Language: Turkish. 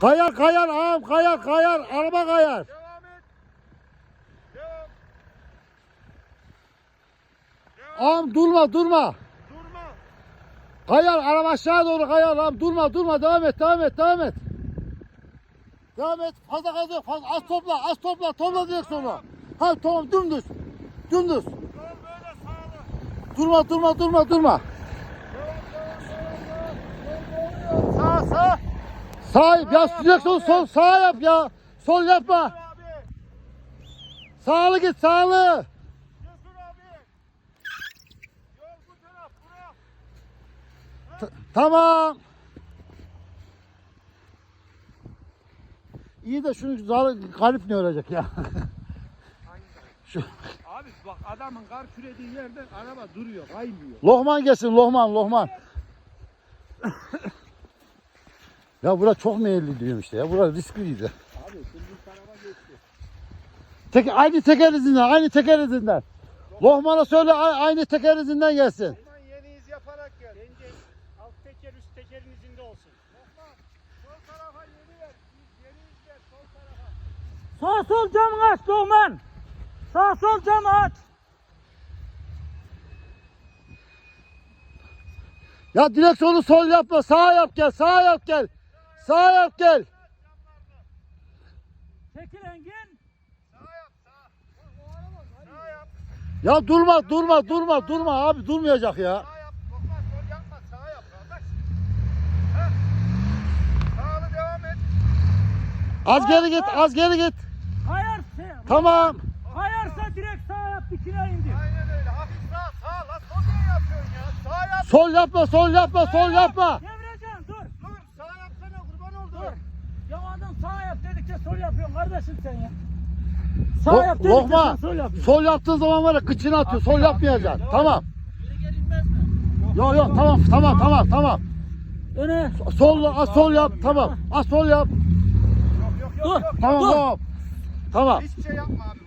Kayar kayar ağam kayar kayar. Araba kayar. Devam et. Devam. Ağam durma durma. Durma. Kayar araba aşağı doğru kayar ağam. Durma durma devam et devam et devam et. Devam et. Fazla gaz yok. Fazla. Az topla az topla. Topla direksiyonu. Ha tamam dümdüz. Dümdüz. Sağlı. Durma durma durma durma. Sağ sağ. Sağ ya direksiyon sol sağ yap ya. Sol yapma. Sağlı git sağlı. T- tamam. İyi de şunu zal- galip ne ölecek ya? Şu Abi bak adamın kar kürediği yerden araba duruyor, kaymıyor. Lohman gelsin Lohman Lohman. Ya bura çok meyilli diyorum işte ya. Bura riskliydi. Abi şimdi bu tarafa geçti. Tek, aynı teker izinden, aynı teker izinden. Lohman'a söyle aynı teker izinden gelsin. Osman yeni iz yaparak gel. Bence alt teker üst tekerin izinde olsun. Osman sol tarafa yeni ver. Yeni iz ver sol tarafa. Sağ sol camı aç Doğman. Sağ sol camı aç. Ya direksiyonu sol yapma, sağ yap gel, sağ yap gel. Sağ yap gel. Çekil Engin. Sağ yap sağ. Sağ yap. Ya durma, durma, durma, durma abi durmayacak ya. Sağ yap. Osman sol yapma sağ yap kardeş. Heh. Sağlı devam et. Az geri git, az geri git. Kayar. şey- Tamam. Kayarsa direkt sağ yap dikine indir. Aynen öyle. Hafif sağ sağ. Lan sol niye yapıyorsun ya? Sağ yap. Sol yapma, sol yapma, sol yapma. Devireceksin dur. Dur sağ yapsana kurban oldu. Dur. Yamadın sağ yap dedikçe sol yapıyorsun kardeşim sen ya. Sağ Lo- yap dedikçe Lokman, sen sol yapıyorsun. sol yaptığın zaman var ya kıçını atıyor. Sol yapmayacaksın. Tamam. Geri inmez mi? Yok yok tamam tamam tamam tamam. Öne. Sol az sol yap tamam. Az sol yap. Yok yok yok. Dur. yok. Tamam Dur. tamam. Tamam. Hiçbir şey yapma abi.